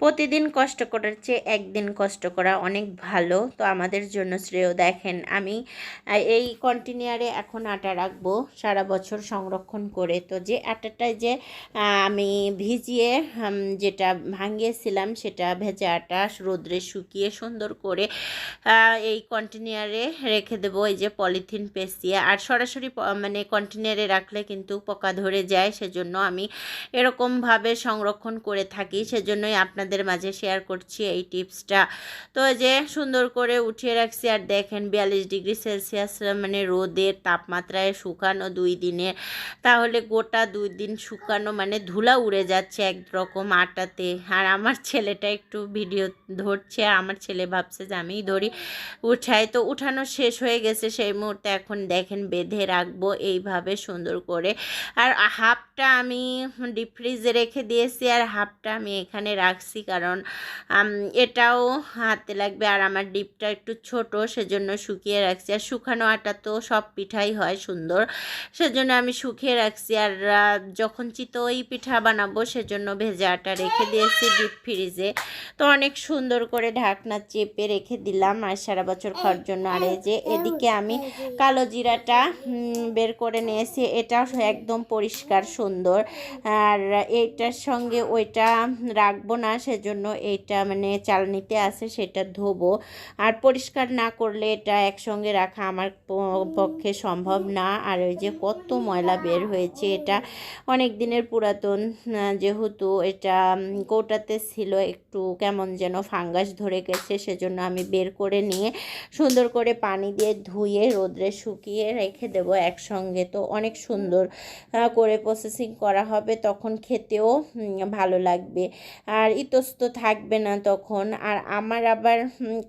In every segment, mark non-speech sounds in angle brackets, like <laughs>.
প্রতিদিন কষ্ট করার চেয়ে একদিন কষ্ট করা অনেক ভালো। তো আমাদের জন্য শ্রেয়। দেখেন, আমি এই কন্টিনিউয়ারে এখন আটা রাখব, সারা বছর সংরক্ষণ করে। তো যে আটাটায় যে আমি ভিজিয়ে যেটা ভাঙিয়েছিলাম, সেটা ভেজা আটা রোদ্রে শুকিয়ে সুন্দর করে এই কন্টিনিউয়ারে রেখে দেবো। এই যে পলিথিন পেঁচিয়ে আর সরাসরি মানে কন্টিনিউয়ারে রাখলে কিন্তু পোকা ধরে যায়, সেজন্য আমি এরকমভাবে সংরক্ষণ করে থাকি। সেজন্যই আপনাদের মাঝে শেয়ার করছি এই টিপসটা তো যে সুন্দর করে উঠিয়ে রাখছি, আর দেখেন বিয়াল্লিশ ডিগ্রি সেলসিয়াস মানে রোদের তাপমাত্রায় শুকানো দুই দিনে। তাহলে গোটা দুই দিন শুকানো মানে ধুলা উড়ে যাচ্ছে একরকম আটাতে। আর আমার ছেলেটা একটু ভিডিও ধরছে আমার ছেলে ভাবছে যে আমিই ধরি। উঠাই, তো উঠানো শেষ হয়ে গেছে সেই মুহূর্তে। এখন দেখেন বেঁধে রাখব এইভাবে সুন্দর করে। আর হাফটা আমি ডিপ ফ্রিজে রেখে দিয়েছি, আর হাফটা আমি এখানে রাখছি। কারণ এটাও হাতে লাগবে। আর আমার ডিপটা একটু ছোট, সেজন্য শুকিয়ে রাখছি। আর শুকানো আটা তো সব পিঠাই হয় সুন্দর, সেজন্য আমি শুকিয়ে রাখছি। আর যখন চিতই পিঠা বানাবো, সেজন্য ভেজা আটা রেখে দিয়েছি ডিপ ফ্রিজে। তো অনেক সুন্দর করে ঢাকনা চেপে রেখে দিলাম। আর সারা বছর খাওয়ার জন্য। আর এই যে, এদিকে আমি কালো জিরাটা বের করে নিয়েছি। এটা একদম পরিষ্কার, সুন্দর। আর এইটার সঙ্গে ওইটা রাখব না সেজন্য এইটা মানে চালনিতে আছে, সেটা ধোবো। আর পরিষ্কার না করলে এটা একসঙ্গে রাখা আমার পক্ষে সম্ভব না। আর ওই যে কত ময়লা বের হয়েছে, এটা অনেক দিনের পুরাতন যেহেতু এটা কৌটাতে ছিল, একটু কেমন যেন ফাঙ্গাস ধরে গেছে, সেজন্য আমি বের করে নিয়ে সুন্দর করে পানি দিয়ে ধুয়ে রোদ্রে শুকিয়ে রেখে দেব একসঙ্গে। তো অনেক সুন্দর করে প্রসেসিং করা হবে, তখন খেতেও ভালো লাগবে। আর ইতস্ত থাকবে না তখন। আর আমার আবার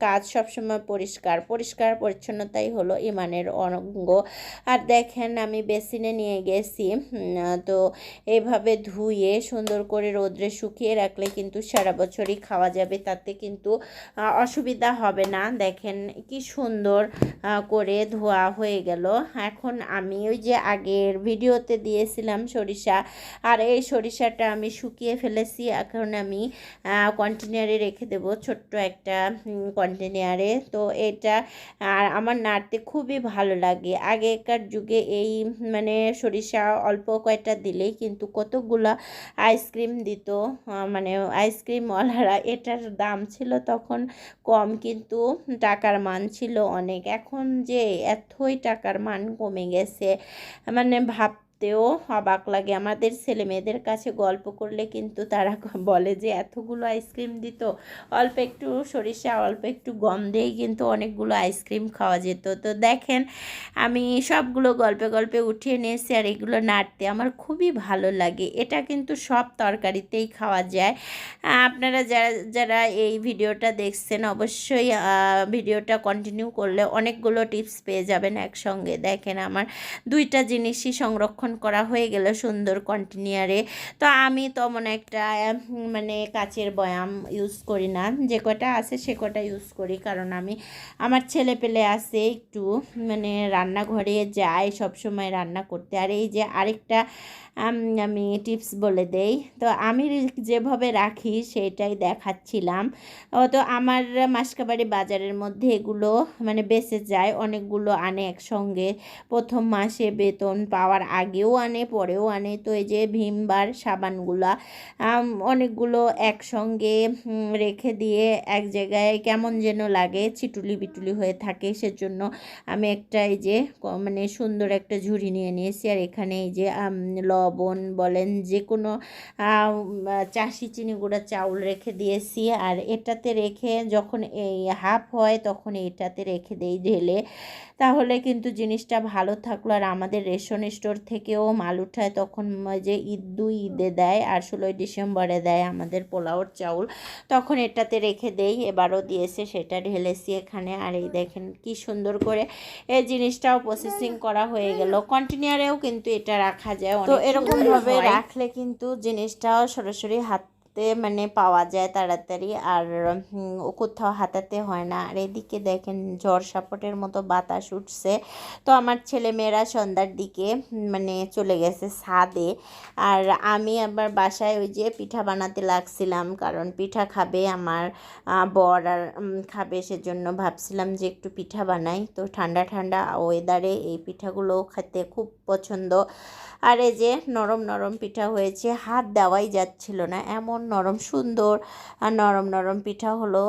কাজ সবসময় পরিষ্কার। পরিষ্কার পরিচ্ছন্নতাই হলো ইমানের অঙ্গ। আর দেখেন, আমি বেসিনে নিয়ে গেছি তো এইভাবে ধুয়ে সুন্দর করে রোদ্রে শুকিয়ে রাখলে কিন্তু সারা বছরই খাওয়া যাবে। তাতে কিন্তু অসুবিধা হবে না। দেখেন কি সুন্দর করে ধোয়া হয়ে গেল। এখন আমি ওই যে আগের ভিডিওতে দিয়েছিলাম সরিষা। আর এই সরিষাটা আমি শুকিয়ে ফেলেছি। এখন আমি কন্টেনারে রেখে দেব, ছোট্ট একটা কন্টেনারে তো এটা, আর আমার নাড়তে খুবই ভালো লাগে। আগেকার যুগে এই মানে সরিষা অল্প কয়টা দিলেই কিন্তু কতগুলা আইসক্রিম দিত মানে আইসক্রিমওয়ালারা এটার দাম ছিল তখন কম, কিন্তু টাকার মান ছিল অনেক। এখন যে এতই টাকার মান কমে গেছে মানে ভাবতেও অবাক লাগে। আমাদের ছেলে মেয়েদের কাছে গল্প করলে কিন্তু তারা বলে যে, এতগুলো আইসক্রিম দিত। অল্প একটু সরিষা, অল্প একটু গম দিয়েই কিন্তু অনেকগুলো আইসক্রিম খাওয়া যেত। তো দেখেন, আমি সবগুলো গল্পে গল্পে উঠিয়ে নিয়েছি আর এগুলো নাড়তে আমার খুবই ভালো লাগে। এটা কিন্তু সব তরকারিতেই খাওয়া যায়। আপনারা যারা যারা এই ভিডিওটা দেখছেন, অবশ্যই ভিডিওটা কন্টিনিউ করলে অনেকগুলো টিপস পেয়ে যাবেন একসঙ্গে। দেখেন, আমার দুইটা জিনিসই সংরক্ষণ করা হয়ে গেল সুন্দর কন্টিনিউয়ারে। তো আমি তেমন একটা মানে কাচের বয়াম ইউজ করি না। যে কটা আছে সে কটা ইউজ করি। কারণ আমি, আমার ছেলে পেলে আছে একটু মানে রান্নাঘরে যায় সব সময় রান্না করতে। আর এই যে আরেকটা, আমি টিপস বলে দেই। তো আমি যেভাবে রাখি সেটাই দেখাচ্ছিলাম। তো আমার মাসকাবাড়ি বাজারের মধ্যে এগুলো মানে বেঁচে যায়। অনেকগুলো আনে একসঙ্গে। প্রথম মাসে বেতন পাওয়ার আগেও আনে, পরেও আনে। তো এই যে ভীমবার সাবানগুলা অনেকগুলো একসঙ্গে রেখে দিয়ে এক জায়গায় কেমন যেন লাগে চিটুলি বিটুলি হয়ে থাকে, সেজন্য আমি একটা এই যে মানে সুন্দর একটা ঝুড়ি নিয়ে নিয়েছি। আর এখানে এই যে লবণ বলেন যে কোনো চাষি চিনি গুঁড়া চাউল রেখে দিয়েছি। আর এটাতে রেখে যখন এই হাফ হয়, তখন এটাতে রেখে দেই ঢেলে। তাহলে কিন্তু জিনিসটা ভালো থাকল। আর আমাদের রেশন স্টোর থেকেও মাল উঠায় তখন যে ঈদ দুই ঈদে দেয় আর ষোলোই ডিসেম্বরে দেয় আমাদের পোলাওর চাউল তখন এটাতে রেখে দেই এবারও দিয়েছে সেটা ঢেলেছি এখানে। আর এই দেখেন কি সুন্দর করে এই জিনিসটাও প্রসেসিং করা হয়ে গেল। কন্টিনিয়ারেও কিন্তু এটা রাখা যায় তো এরকমভাবে রাখলে কিন্তু জিনিসটাও সরাসরি হাত করতে মানে পাওয়া যায় তাড়াতাড়ি আর উম, কোথাও হাতাতে হয় না। আর এদিকে দেখেন ঝড় সাপটের মতো বাতাস উঠছে। তো আমার ছেলেমেয়েরা সন্ধ্যার দিকে মানে চলে গেছে ছাদে। আর আমি আবার বাসায় ওই যে পিঠা বানাতে লাগছিলাম কারণ পিঠা খাবে আমার বর আর খাবে সেজন্য ভাবছিলাম যে একটু পিঠা বানাই। তো ঠান্ডা ঠান্ডা ওয়েদারে এই পিঠাগুলো খেতে খুব পছন্দ। আর এই যে নরম নরম পিঠা হয়েছে, হাত দেওয়াই যাচ্ছিল না। এমন নরম সুন্দর নরম নরম পিঠা হলো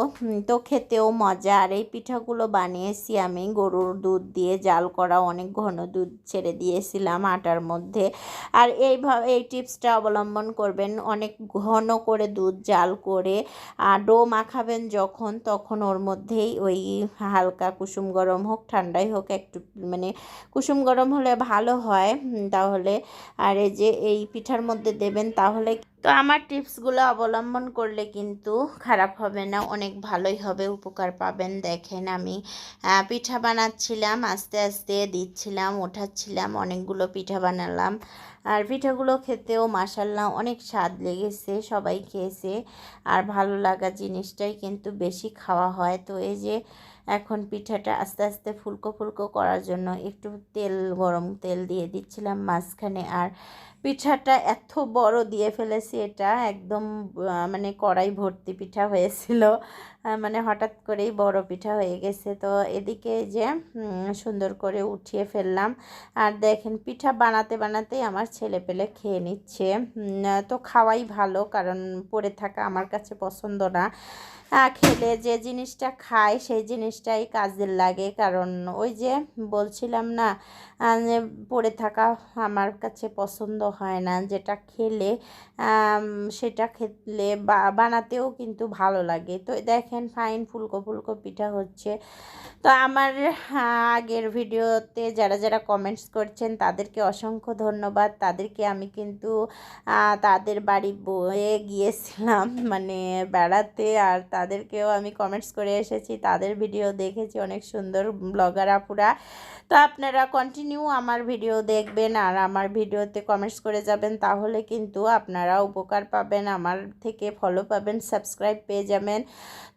তো খেতেও মজা। আর এই পিঠাগুলো বানিয়েছি আমি গরুর দুধ দিয়ে, জাল করা অনেক ঘন দুধ ছেড়ে দিয়েছিলাম আটার মধ্যে। আর এইভাবে এই টিপসটা অবলম্বন করবেন, অনেক ঘন করে দুধ জাল করে, আর ডো মাখাবেন যখন, তখন ওর মধ্যেই ওই হালকা কুসুম গরম হোক, ঠান্ডাই হোক, একটু মানে কুসুম গরম হলে ভালো হয়। উম, তাহলে। আর এই যে এই পিঠার মধ্যে দেবেন তাহলে তো আমার টিপসগুলো অবলম্বন করলে কিন্তু খারাপ হবে না অনেক ভালোই হবে উপকার পাবেন। দেখেন আমি পিঠা বানাচ্ছিলাম আস্তে আস্তে দিচ্ছিলাম ওঠাচ্ছিলাম অনেকগুলো পিঠা বানালাম। আর পিঠাগুলো খেতেও মাসাল্লাহ অনেক স্বাদ লেগেছে সবাই খেয়েছে। আর ভালো লাগা জিনিসটাই কিন্তু বেশি খাওয়া হয়। তো এই যে এখন পিঠাটা আস্তে আস্তে ফুলকো ফুলকো করার জন্য একটু তেল, গরম তেল দিয়ে দিচ্ছিলাম মাঝখানে। আর পিঠাটা এত বড় দিয়ে ফেলেছি এটা, একদম মানে কড়াই ভর্তি পিঠা হয়েছিল। মানে হঠাৎ করেই বড় পিঠা হয়ে গেছে। তো এদিকে যে সুন্দর করে উঠিয়ে ফেললাম। আর দেখেন, পিঠা বানাতে বানাতেই আমার ছেলে পেলে খেয়ে নিচ্ছে। তো খাওয়াই ভালো, কারণ পড়ে থাকা আমার কাছে পছন্দ না। খেলে যে জিনিসটা খায় সেই জিনিসটাই কাজে লাগে। কারণ ওই যে বলছিলাম না পড়ে থাকা আমার কাছে পছন্দ হয় না, যেটা খেলে সেটা খেলে বানাতেও কিন্তু ভালো লাগে। তো দেখেন ফাইন ফুলকো ফুলকো পিঠা হচ্ছে। তো আমার আগের ভিডিওতে যারা যারা কমেন্টস করছেন, তাদেরকে অসংখ্য ধন্যবাদ। তাদেরকে আমি কিন্তু তাদের বাড়ি বয়ে গিয়েছিলাম মানে বেড়াতে, আর তাদেরকেও আমি কমেন্টস করে এসেছি, তাদের ভিডিও দেখেছি, অনেক সুন্দর ব্লগার আপুরা। তো আপনারা কন্টিনিউ আমার ভিডিও দেখবেন আর আমার ভিডিওতে কমেন্টস করে যাবেন, তাহলে কিন্তু আপনারা উপকার পাবেন, আমার থেকে ফলো পাবেন সাবস্ক্রাইব পেয়ে যাবেন।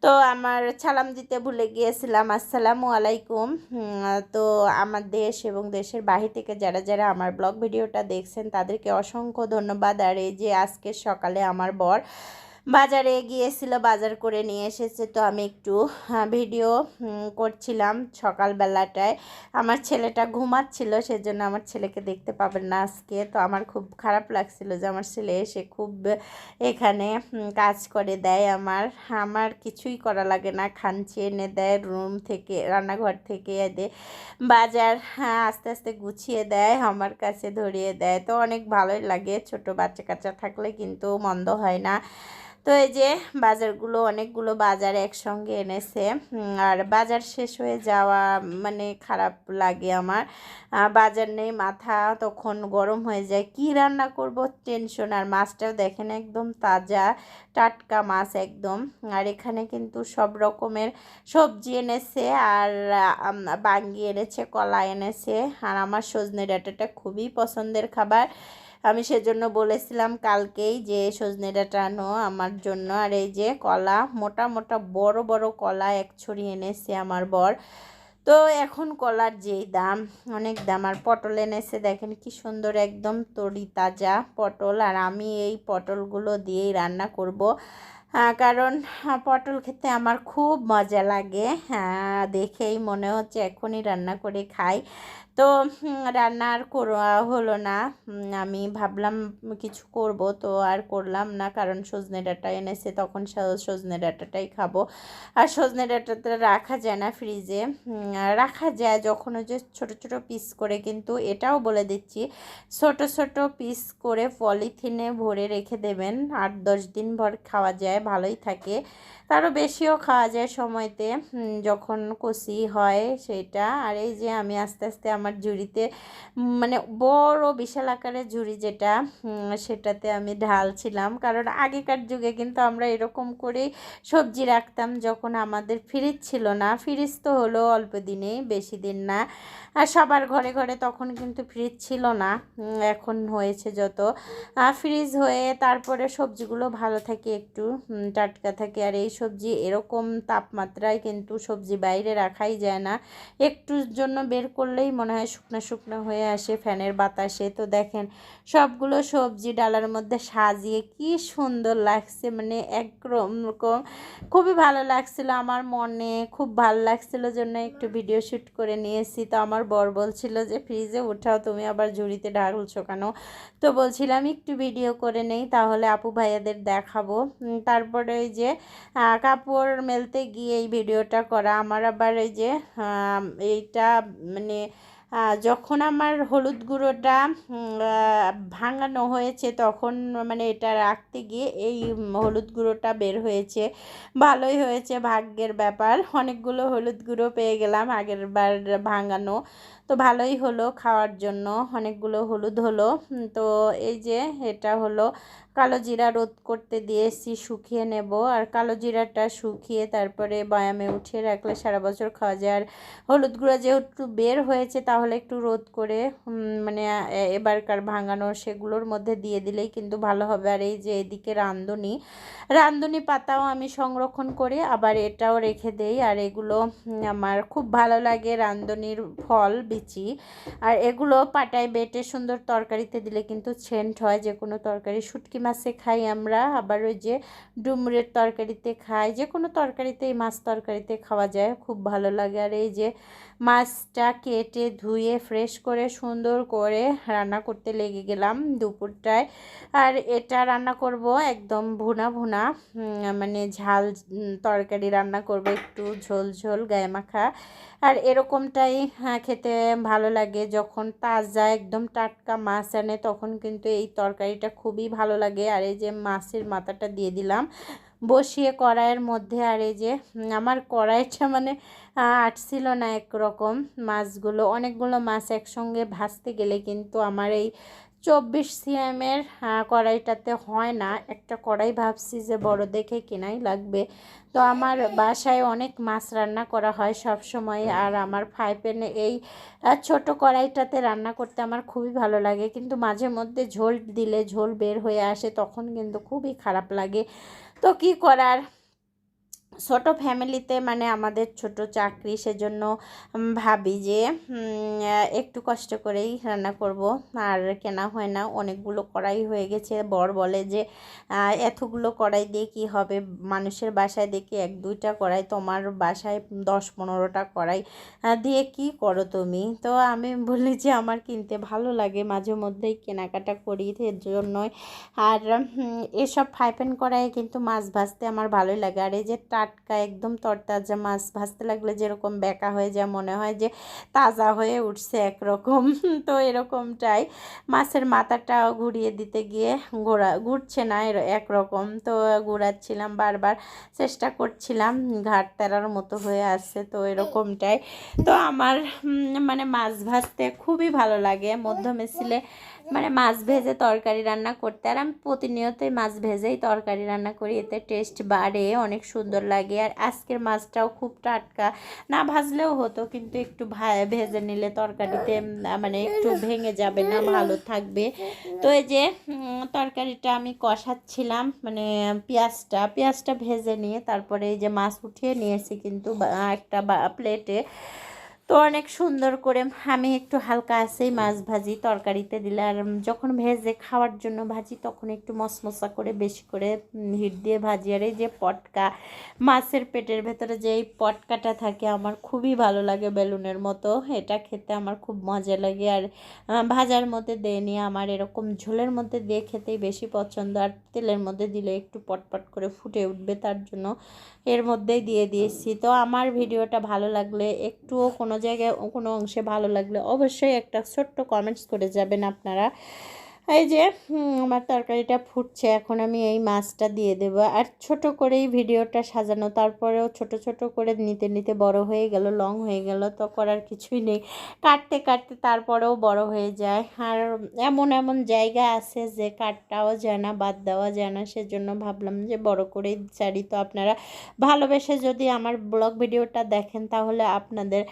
তো আমার সালাম দিতে ভুলে গিয়েছিলাম, আসসালামু আলাইকুম। তো আমার দেশ এবং দেশের বাহির থেকে যারা যারা আমার ব্লগ ভিডিওটা দেখছেন, তাদেরকে অসংখ্য ধন্যবাদ। আর এই যে আজকে সকালে আমার বর বাজারে গিয়েছিল বাজার করে নিয়ে এসেছে। তো আমি একটু ভিডিও করছিলাম সকালবেলাটায়। আমার ছেলেটা ঘুমাচ্ছিল সেজন্য আমার ছেলেকে দেখতে পাবেন না আজকে। তো আমার খুব খারাপ লাগছিল যে আমার ছেলে এসে খুব এখানে কাজ করে দেয় আমার। আমার কিছুই করা লাগে না। খাঞ্চি এনে দেয় রুম থেকে রান্নাঘর থেকে এনে বাজার হ্যাঁ, আস্তে আস্তে গুছিয়ে দেয় আমার কাছে ধরিয়ে দেয়। তো অনেক ভালোই লাগে। ছোট বাচ্চা কাচ্চা থাকলে কিন্তু মন্দ হয় না। তো এই যে বাজারগুলো, অনেকগুলো বাজার একসঙ্গে এনেছে আর বাজার শেষ হয়ে যাওয়া মানে খারাপ লাগে আমার। বাজার নেই, মাথা তখন গরম হয়ে যায়। কি রান্না করব? টেনশন। আর মাছটাও দেখেন একদম তাজা, টাটকা মাছ একদম। আর এখানে কিন্তু সব রকমের সবজি এনেছে, আর বাঙ্গি এনেছে, কলা এনেছে। আর আমার সজনে ডাঁটাটা খুবই পছন্দের খাবার। আমি সেজন্য বলেছিলাম কালকেই যে সজনে ডাঁটা আনো আমার জন্য। আর এই যে কলা, মোটা মোটা বড় বড় কলা এক ছড়ি এনেছে আমার বর। তো এখন কলার যেই দাম, অনেক দাম। আর পটল এনেছে, দেখেন কি সুন্দর একদম তরি তাজা পটল। আর আমি এই পটলগুলো দিয়েই রান্না করব। কারণ পটল খেতে আমার খুব মজা লাগে। হ্যাঁ দেখেই মনে হচ্ছে এখনই রান্না করে খাই। তো রান্না আর করা হলো না। আমি ভাবলাম কিছু করব, তো আর করলাম না, কারণ সজনে ডাঁটা এনেছে, তখন সজনে ডাঁটাটাই খাব। আর সজনে ডাঁটাটা রাখা যায় না ফ্রিজে রাখা যায় যখন যে ছোটো ছোটো পিস করে, কিন্তু এটাও বলে দিচ্ছি, ছোট ছোট পিস করে পলিথিনে ভরে রেখে দেবেন। আট, দশ দিন ভর খাওয়া যায়, ভালোই থাকে। তারও বেশিও খাওয়া যায় সময়তে। যখন কষি হয় সেটা। আর এই যে আমি আস্তে আস্তে আমার আমার ঝুড়িতে মানে বড় বিশাল আকারের ঝুড়ি যেটা সেটাতে আমি ঢালছিলাম। কারণ আগেকার যুগে কিন্তু আমরা এরকম করেই সবজি রাখতাম যখন আমাদের ফ্রিজ ছিল না। ফ্রিজ তো হলো অল্প দিনেই, বেশি দিন না। আর সবার ঘরে ঘরে তখন কিন্তু ফ্রিজ ছিল না এখন হয়েছে যত। ফ্রিজ হয়ে তারপরে সবজিগুলো ভালো থাকে একটু টাটকা থাকে। আর এই সবজি এরকম তাপমাত্রায় কিন্তু সবজি বাইরে রাখাই যায় না। একটুর জন্য বের করলেই মনে শুকনো শুকনো হয়ে আসে ফ্যানের বাতাসে। তো দেখেন, সবগুলো সবজি ডালার মধ্যে সাজিয়ে কি সুন্দর লাগছে মানে একরকম খুবই ভালো লাগছিল আমার মনে, খুব ভালো লাগছিল জন্য একটু ভিডিও শ্যুট করে নিয়েছি। তো আমার বর বলছিল যে, ফ্রিজে উঠাও, তুমি আবার ঝুড়িতে ঢালছো কেন তো বলছিলাম, একটু ভিডিও করে নেই, তাহলে আপু ভাইয়াদের দেখাবো। তারপরে ওই যে কাপড় মেলতে গিয়ে এই ভিডিওটা করা। আমার আবার এই যে এইটা মানে যখন আমার হলুদ গুঁড়োটা ভাঙানো হয়েছে, তখন মানে এটা রাখতে গিয়ে এই হলুদ গুঁড়োটা বের হয়েছে। ভালোই হয়েছে, ভাগ্যের ব্যাপার। অনেকগুলো হলুদ গুঁড়ো পেয়ে গেলাম আগের বার ভাঙানো। তো ভালোই হলো খাওয়ার জন্য। অনেকগুলো হলুদ হলো। তো এই যে এটা হলো কালো জিরা রোদ করতে দিয়েছি শুকিয়ে নেব। আর কালো জিরাটা শুকিয়ে তারপরে বয়ামে উঠিয়ে রাখলে সারা বছর খাওয়া যায়। আর হলুদ গুঁড়া যেহেতু বের হয়েছে, তাহলে একটু রোদ করে মানে এবারকার ভাঙানো সেগুলোর মধ্যে দিয়ে দিলেই কিন্তু ভালো হবে। আর এই যে এদিকে রাঁধুনি রাঁধুনি পাতাও আমি সংরক্ষণ করে আবার এটাও রেখে দেই। আর এগুলো আমার খুব ভালো লাগে রাঁধুনির ফল বিচি। আর এগুলো পাটায় বেটে সুন্দর তরকারিতে দিলে কিন্তু সেন্ট হয়, যে কোনো তরকারি। শুটকি মাছে খাই আমরা, আবার ওই যে ডুমুরের তরকারিতে খাই। যে কোনো তরকারিতে এই মাছ তরকারিতে খাওয়া যায়, খুব ভালো লাগে। আর এই যে মাছটা কেটে ধুয়ে ফ্রেশ করে সুন্দর করে রান্না করতে লেগে গেলাম দুপুরটায়। আর এটা রান্না করব একদম ভুনা ভুনা মানে ঝাল তরকারি রান্না করব একটু ঝোল ঝোল গায়ে মাখা। আর এরকমটাই হ্যাঁ, খেতে ভালো লাগে। যখন তাজা একদম টাটকা মাছ আনে তখন কিন্তু এই তরকারিটা খুবই ভালো লাগে। আর এই যে মাছের মাথাটা দিয়ে দিলাম বসিয়ে কড়াইয়ের মধ্যে আর এই যে আমার কড়াইটা মানে আটছিল না একরকম মাছগুলো। অনেকগুলো মাছ একসঙ্গে ভাজতে গেলে কিন্তু আমার এই চব্বিশ সিএমের কড়াইটাতে হয় না। একটা কড়াই ভাবছি যে বড় দেখে কেনাই লাগবে। তো আমার বাসায় অনেক মাছ রান্না করা হয় সব সময় আর আমার ফ্রাই প্যানে এই ছোট কড়াইটাতে রান্না করতে আমার খুবই ভালো লাগে। কিন্তু মাঝে মধ্যে ঝোল দিলে ঝোল বের হয়ে আসে, তখন কিন্তু খুবই খারাপ লাগে। তো কি করার ছোট ফ্যামিলিতে মানে আমাদের ছোট চাকরি সেজন্য ভাবি যে একটু কষ্ট করেই রান্না করব। আর কেনা হয় না, অনেকগুলো কড়াই হয়ে গেছে। বর বলে যে এতগুলো কড়াই দিয়ে কি হবে? মানুষের বাসায় দেখি এক, দুইটা কড়াই, তোমার বাসায় দশ, পনেরোটা কড়াই দিয়ে কি করো তুমি? তো আমি বলি যে, আমার কিনতে ভালো লাগে, মাঝে মধ্যেই কেনাকাটা করি এর জন্যই আর এসব ফ্রাই প্যান কড়াইয়ে কিন্তু মাছ ভাজতে আমার ভালোই লাগে। আর এই যে টাটকা একদম তরতাজা মাছ ভাজতে লাগলে যেরকম বেঁকা হয়ে যায়, মনে হয় যে তাজা হয়ে উঠছে একরকম। <laughs> তো এরকমটাই। মাছের মাথাটাও ঘুরিয়ে দিতে গিয়ে ঘোরা ঘুরছে না একরকম। তো ঘোরাচ্ছিলাম বারবার, চেষ্টা করছিলাম ঘাট তেরার মতো হয়ে আসছে তো এরকমটাই। তো আমার মানে মাছ ভাজতে খুবই ভালো লাগে। মধ্যমে ছিলে মানে মাছ ভেজে তরকারি রান্না করতে। আর আমি প্রতিনিয়তই মাছ ভেজেই তরকারি রান্না করি, এতে টেস্ট বাড়ে, অনেক সুন্দর লাগে। আর আজকের মাছটাও খুব টাটকা। না ভাজলেও হতো, কিন্তু একটু ভেজে নিলে তরকারিতে মানে একটু ভেঙে যাবে না, ভালো থাকবে। তো এই যে তরকারিটা আমি কষাচ্ছিলাম মানে পেঁয়াজটা পেঁয়াজটা ভেজে নিয়ে তারপরে এই যে মাছ উঠিয়ে নিয়েছি কিন্তু একটা প্লেটে তো অনেক সুন্দর করে আমি একটু হালকা আছেই মাছ ভাজি, তরকারিতে দিলে। আর যখন ভেজে খাওয়ার জন্য ভাজি, তখন একটু মশমশা করে, বেশি করে হিট দিয়ে ভাজি। আর এই যে পটকা, মাছের পেটের ভেতরে যে এই পটকাটা থাকে, আমার খুবই ভালো লাগে বেলুনের মতো। এটা খেতে আমার খুব মজা লাগে। আর ভাজার মধ্যে দিয়ে নিয়ে আমার এরকম ঝোলের মধ্যে দিয়ে খেতেই বেশি পছন্দ। আর তেলের মধ্যে দিলে একটু পটপট করে ফুটে উঠবে তার জন্য। এর মধ্যেই দিয়ে দিয়েছি। তো আমার ভিডিওটা ভালো লাগলে একটুও কোনো জায়গায় কোনো অংশে ভালো লাগলে অবশ্যই একটা ছোট্ট কমেন্টস করে যাবেন আপনারা। এই যে আমার তরকারিটা ফুটছে, এখন আমি এই মাছটা দিয়ে দেবো। আর ছোট করেই ভিডিওটা সাজানো, তারপরেও ছোট ছোট করে নিতে নিতে বড় হয়ে গেল লং হয়ে গেল, তো করার কিছুই নেই। কাটতে কাটতে তারপরেও বড় হয়ে যায়। আর এমন এমন জায়গা আছে যে কাটটাও যায় না, বাদ দেওয়া যায় না। সেজন্য ভাবলাম যে বড় করেই ছাড়ি। তো আপনারা ভালোবেসে যদি আমার ব্লগ ভিডিওটা দেখেন, তাহলে আপনাদের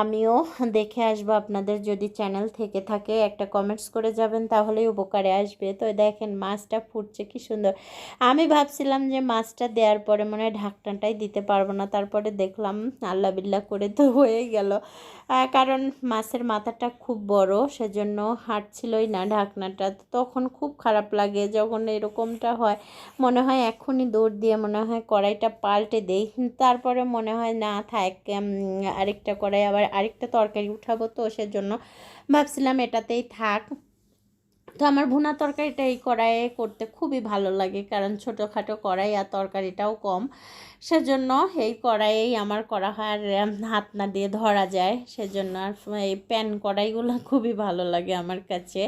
আমিও দেখে আসব। আপনাদের যদি চ্যানেল থেকে থাকে, একটা কমেন্টস করে যাবেন তাহলেই উপকারে আসবে। তো দেখেন মাছটা ফুটছে কি সুন্দর। আমি ভাবছিলাম যে মাছটা দেওয়ার পরে মনে হয় ঢাকনাটাই দিতে পারব না। তারপরে দেখলাম আল্লাহ বিল্লা করে তো <laughs> হয়ে গেল। কারণ মাছের মাথাটা খুব বড়, সেজন্য হাঁটছিলই না ঢাকনাটা। তখন খুব খারাপ লাগে যখন এরকমটা হয়। মনে হয় এখনই দৌড় দিয়ে মনে হয় কড়াইটা পাল্টে দেই। তারপরে মনে হয় না, থাক আরেকটা কড়াই আবার আরেকটা তরকারি উঠাবো তো, সেজন্য ভাবছিলাম এটাতেই থাক। তো আমার ভুনা তরকারিটা এই কড়াইয়ে করতে খুবই ভালো লাগে, কারণ ছোটোখাটো কড়াই আর তরকারিটাও কম। সেজন্য এই কড়াইয়েই আমার করা হয় আর হাত না দিয়ে ধরা যায়। সেজন্য আর এই প্যান কড়াইগুলো খুবই ভালো লাগে আমার কাছে।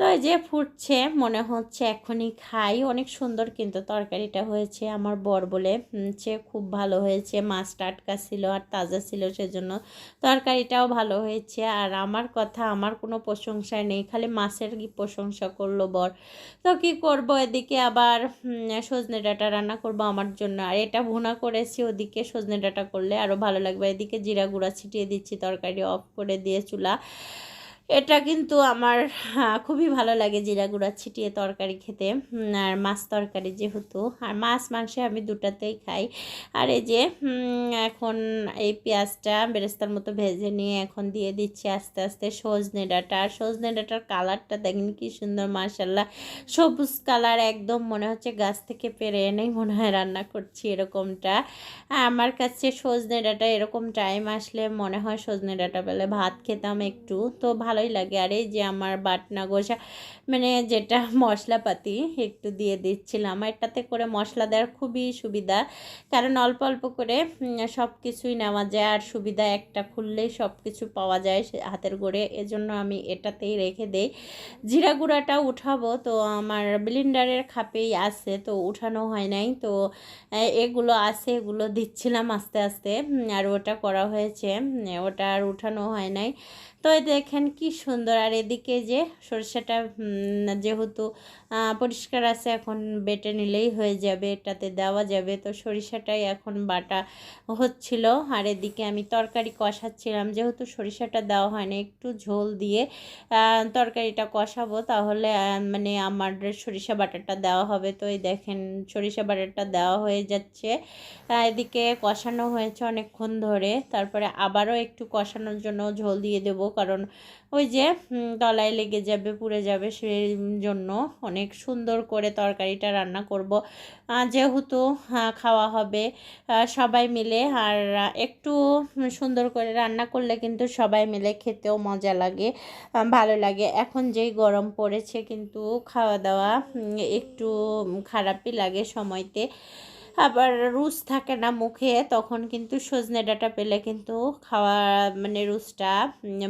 তো এই যে ফুটছে, মনে হচ্ছে এখনই খাই। অনেক সুন্দর কিন্তু তরকারিটা হয়েছে আমার বর বলে। সে খুব ভালো হয়েছে, মাছ টাটকা ছিল আর তাজা ছিল সেজন্য তরকারিটাও ভালো হয়েছে। আর আমার কথা, আমার কোনো প্রশংসায় নেই, খালি মাছের কি প্রশংসা করল বর। তো কি করব এদিকে আবার সজনে ডাঁটা রান্না করব আমার জন্য। আর এটা ভুনা করেছি ওদিকে সজনে ডাঁটা করলে আরও ভালো লাগবে। এদিকে জিরা গুঁড়া ছিটিয়ে দিচ্ছি, তরকারি অফ করে দিয়ে চুলা। এটা কিন্তু আমার খুবই ভালো লাগে জিরা গুঁড়া ছিটিয়ে তরকারি খেতে। আর মাছ তরকারি যেহেতু, আর মাছ মাংসে আমি দুটাতেই খাই। আর এই যে এখন এই পেঁয়াজটা বেরেস্তার মতো ভেজে নিয়ে এখন দিয়ে দিচ্ছি আস্তে আস্তে সজনে ডাঁটা। আর সজনে ডাঁটার কালারটা দেখেন কি সুন্দর মাশাল্লাহ সবুজ কালার একদম মনে হচ্ছে গাছ থেকে পেরে এনেই মনে হয় রান্না করছি এরকমটা। আমার কাছে সজনে ডাঁটা এরকম টাইম আসলে মনে হয় সজনে ডাঁটা পেলে ভাত খেতাম একটু। তো ভালোই লাগে। আর এই যে আমার বাটনা গোসা মানে যেটা <laughs> মশলাপাতি একটু দিয়ে দিচ্ছিলাম। এটাতে করে মশলা দেওয়ার খুবই সুবিধা, কারণ অল্প অল্প করে সব কিছুই নেওয়া যায়। আর সুবিধা একটা খুললেই সব কিছু পাওয়া যায় হাতের গড়ে। এজন্য আমি এটাতেই রেখে দেই। জিরা গুঁড়াটাও উঠাবো। তো আমার ব্লিন্ডারের খাপেই আছে, তো উঠানো হয় নাই। তো এগুলো আছে, এগুলো দিচ্ছিলাম আস্তে আস্তে। আর ওটা করা হয়েছে। ওটা আর উঠানো হয় নাই। তো দেখেন কি সুন্দর। আর এদিকে যে সরিষাটা যেহেতু পরিষ্কার আছে, এখন বেটে নিলেই হয়ে যাবে, এটাতে দেওয়া যাবে। তো সরিষাটাই এখন বাটা হচ্ছিল। আর এদিকে আমি তরকারি কষাচ্ছিলাম। যেহেতু সরিষাটা দেওয়া হয় না একটু ঝোল দিয়ে তরকারিটা কষাবো, তাহলে মানে আমার সরিষা বাটাটা দেওয়া হবে। তো এই দেখেন, সরিষা বাটাটা দেওয়া হয়ে যাচ্ছে। এদিকে কষানো হয়েছে অনেকক্ষণ ধরে। তারপরে আবারও একটু কষানোর জন্য ঝোল দিয়ে দেবো। কারণ ওই যে তলায় লেগে যাবে, পুড়ে যাবে সেই জন্য অনেক সুন্দর করে তরকারিটা রান্না করব। যেহেতু খাওয়া হবে সবাই মিলে আর একটু সুন্দর করে রান্না করলে কিন্তু সবাই মিলে খেতেও মজা লাগে ভালো লাগে। এখন যেই গরম পড়েছে কিন্তু খাওয়া দাওয়া একটু খারাপই লাগে সময়তে। আবার রুচ থাকে না মুখে, তখন কিন্তু সজনে ডাঁটা পেলে কিন্তু খাওয়া মানে রুচটা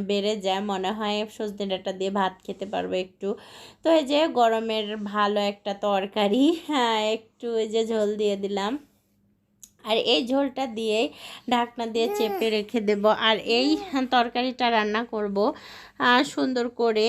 বেড়ে যায়। মনে হয় সজনে ডাঁটা দিয়ে ভাত খেতে পারব একটু। তো এই যে গরমের ভালো একটা তরকারি হ্যাঁ একটু এই যে ঝোল দিয়ে দিলাম। আর এই ঝোলটা দিয়ে ঢাকনা দিয়ে চেপে রেখে দেব। আর এই তরকারিটা রান্না করব সুন্দর করে।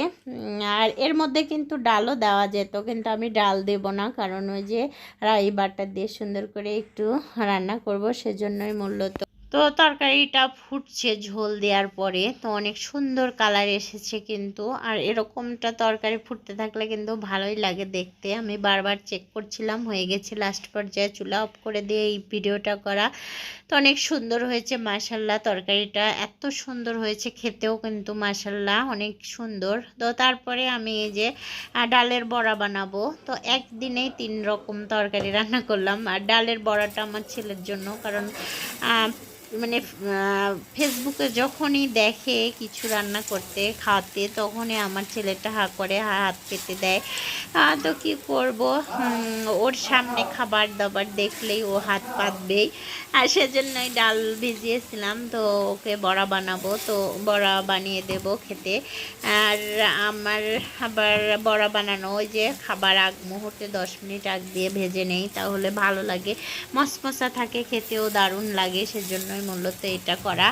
আর এর মধ্যে কিন্তু ডালও দেওয়া যেত, কিন্তু আমি ডাল দেব না, কারণ ওই যে রাই বাটা দিয়ে সুন্দর করে একটু রান্না করব, সেজন্যই মূলত তো তরকারিটা ফুটছে ঝোল দেওয়ার পরে। তো অনেক সুন্দর কালার এসেছে কিন্তু। আর এরকমটা তরকারি ফুটতে থাকলে কিন্তু ভালোই লাগে দেখতে। আমি বারবার চেক করছিলাম, হয়ে গেছে লাস্ট পর্যায়ে, চুলা অফ করে দিয়ে এই ভিডিওটা করা। তো অনেক সুন্দর হয়েছে মাশাল্লাহ তরকারিটা এত সুন্দর হয়েছে, খেতেও কিন্তু মাশাল্লাহ অনেক সুন্দর। তো তারপরে আমি এই যে ডালের বড়া বানাবো। তো একদিনেই তিন রকম তরকারি রান্না করলাম। আর ডালের বড়াটা আমার ছেলের জন্য, কারণ মানে ফেসবুকে যখনই দেখে কিছু রান্না করতে, খাওয়াতে, তখনই আমার ছেলেটা হা করে হাত পেতে দেয়। তো কি করব? ওর সামনে খাবার দাবার দেখলেই ও হাত পাতবেই আর সেজন্যই ডাল ভিজিয়েছিলাম, তো ওকে বড়া বানাবো, তো বড়া বানিয়ে দেব খেতে। আর আমার আবার বড়া বানানো, ওই যে খাবার আগ মুহূর্তে দশ মিনিট আগ দিয়ে ভেজে নেই, তাহলে ভালো লাগে। মশমশা থাকে, খেতেও দারুণ লাগে, সেজন্যই মূলত এটা করা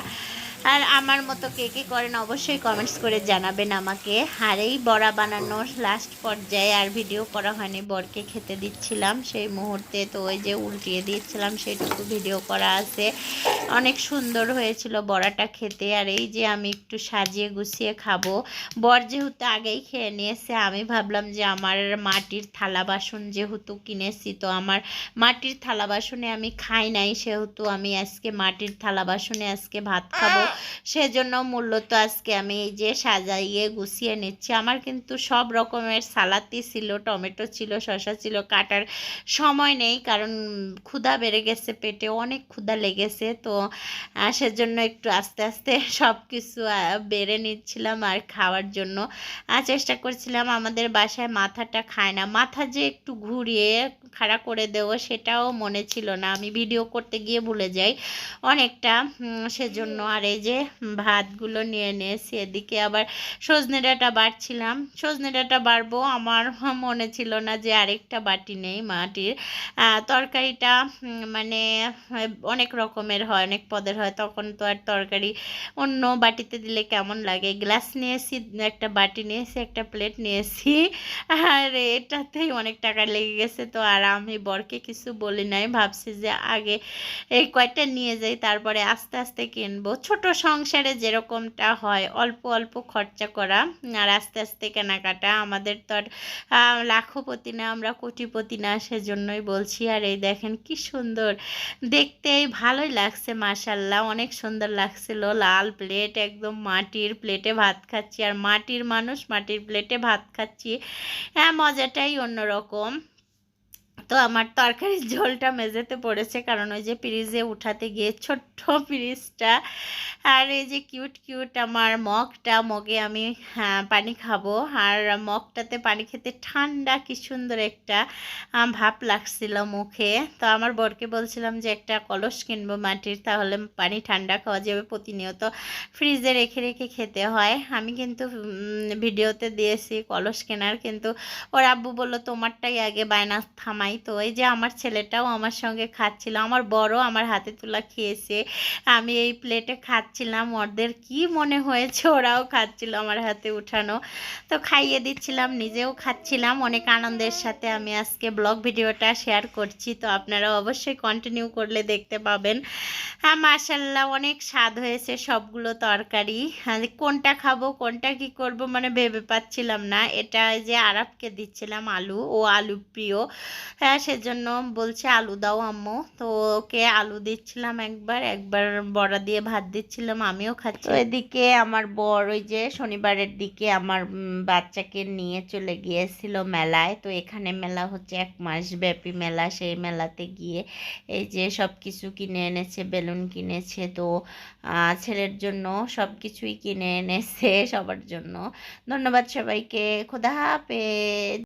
আর আমার মতো কে কে করেন অবশ্যই কমেন্টস করে জানাবেন আমাকে। আর এই বড়া বানানোর লাস্ট পর্যায়ে আর ভিডিও করা হয়নি, বরকে খেতে দিচ্ছিলাম। সেই মুহূর্তে তো ওই যে উল্টিয়ে দিয়েছিলাম সেইটুকু ভিডিও করা আছে। অনেক সুন্দর হয়েছিল বড়াটা খেতে। আর এই যে আমি একটু সাজিয়ে গুছিয়ে খাব। বর যেহেতু আগেই খেয়ে নিয়েছে, আমি ভাবলাম যে আমার মাটির থালা বাসন যেহেতু কিনেছি, তো আমার মাটির থালা বাসনে আমি খাই নাই, সেহেতু আমি আজকে মাটির থালা বাসনে আজকে ভাত খাব। সেজন্য মূলত আজকে আমি এই যে সাজাইয়ে গুছিয়ে নিচ্ছি। আমার কিন্তু সব রকমের সালাতি ছিল, টমেটো ছিল, শসা ছিল, কাটার সময় নেই, কারণ ক্ষুধা বেড়ে গেছে পেটে, অনেক ক্ষুধা লেগেছে। তো সেজন্য একটু আস্তে আস্তে <laughs> সব কিছু বেড়ে নিচ্ছিলাম আর খাওয়ার জন্য। চেষ্টা করছিলাম, আমাদের বাসায় মাথাটা খায় না। মাথা যে একটু ঘুরিয়ে খাড়া করে দেবো সেটাও মনে ছিল না। আমি ভিডিও করতে গিয়ে ভুলে যাই অনেকটা সেজন্য আর এই যে ভাতগুলো নিয়ে নিয়েছি, এদিকে আবার সজনে ডাঁটা বাড়ছিলাম। সজনে ডাঁটা বাড়বো আমার মনে ছিল না যে আরেকটা বাটি নেই মাটির। তরকারিটা মানে অনেক রকমের হয়, অনেক পদের হয়, তখন তো আর তরকারি অন্য বাটিতে দিলে কেমন লাগে? গ্লাস নিয়েছি, একটা বাটি নিয়েছি, একটা প্লেট নিয়েছি। আর, এটাতেই অনেক টাকা লেগে গেছে তো, আর আমি বরকে কিছু বলি নাই। ভাবছি যে আগে এই কয়টা নিয়ে যাই, তারপরে আস্তে আস্তে কিনবো। ছোট সংসারে যেরকমটা হয়, অল্প অল্প খরচা করা আর আস্তে আস্তে কেনাকাটা, আমাদের তো আর লাখপতি না, আমরা কোটিপতি না, সেজন্যই বলছি। আর এই দেখেন কি সুন্দর, দেখতেই ভালোই লাগছে মাশাল্লাহ অনেক সুন্দর লাগছিল। লাল প্লেট, একদম মাটির প্লেটে ভাত খাচ্ছি। আর মাটির মানুষ মাটির প্লেটে ভাত খাচ্ছি। হ্যাঁ মজাটাই অন্যরকম। তো আমার তরকারির <laughs> ঝোলটা মেঝেতে পড়েছে কারণ ওই যে ফ্রিজে উঠাতে গিয়ে ছোট্ট <laughs> ফ্রিজটা। আর এই যে কিউট কিউট আমার মগটা মগে আমি হ্যাঁ, পানি খাব। আর মগটাতে পানি খেতে ঠান্ডা কি সুন্দর একটা ভাপ লাগছিল মুখে। তো আমার বরকে বলছিলাম যে একটা কলস কিনবো মাটির তাহলে পানি ঠান্ডা খাওয়া যাবে। প্রতিনিয়ত ফ্রিজে রেখে রেখে খেতে হয়। আমি কিন্তু ভিডিওতে দিয়েছি কলস কেনার কিন্তু ওর আব্বু বলল তোমারটাই আগে বায়না থামাই তো। এই যে আমার ছেলেটাও আমার সঙ্গে খাচ্ছিল, আমার বড় আমার হাতে তোলা খেয়েছে। আমি এই প্লেটে খাচ্ছিলাম, ওদের কি মনে হয়েছে ওরাও খাচ্ছিল আমার হাতে উঠানো। তো খাইয়ে দিচ্ছিলাম, নিজেও খাচ্ছিলাম। অনেক আনন্দের সাথে আমি আজকে ব্লগ ভিডিওটা শেয়ার করছি, তো আপনারা অবশ্যই কন্টিনিউ করলে দেখতে পাবেন। হ্যাঁ মাশাল্লাহ অনেক স্বাদ হয়েছে সবগুলো তরকারি। আর কোনটা খাব, কোনটা কি করব মানে ভেবে পাচ্ছিলাম না। এটা যে আরবকে দিচ্ছিলাম আলু, ও আলু প্রিয়। হ্যাঁ সেজন্য বলছে আলু দাও আম্মু। তো ওকে আলু দিচ্ছিলাম একবার একবার বড়া দিয়ে ভাত দিচ্ছিলাম, আমিও খাচ্ছি। এদিকে আমার বর ওই যে শনিবারের দিকে আমার বাচ্চাকে নিয়ে চলে গিয়েছিল মেলায়। তো এখানে মেলা হচ্ছে এক মাস ব্যাপী মেলা, সেই মেলাতে গিয়ে এই যে সব কিছু কিনে এনেছে, বেলুন কিনেছে। তো ছেলের জন্য সব কিছুই কিনে এনেছে সবার জন্য। ধন্যবাদ সবাইকে, খোদা হাফেজ।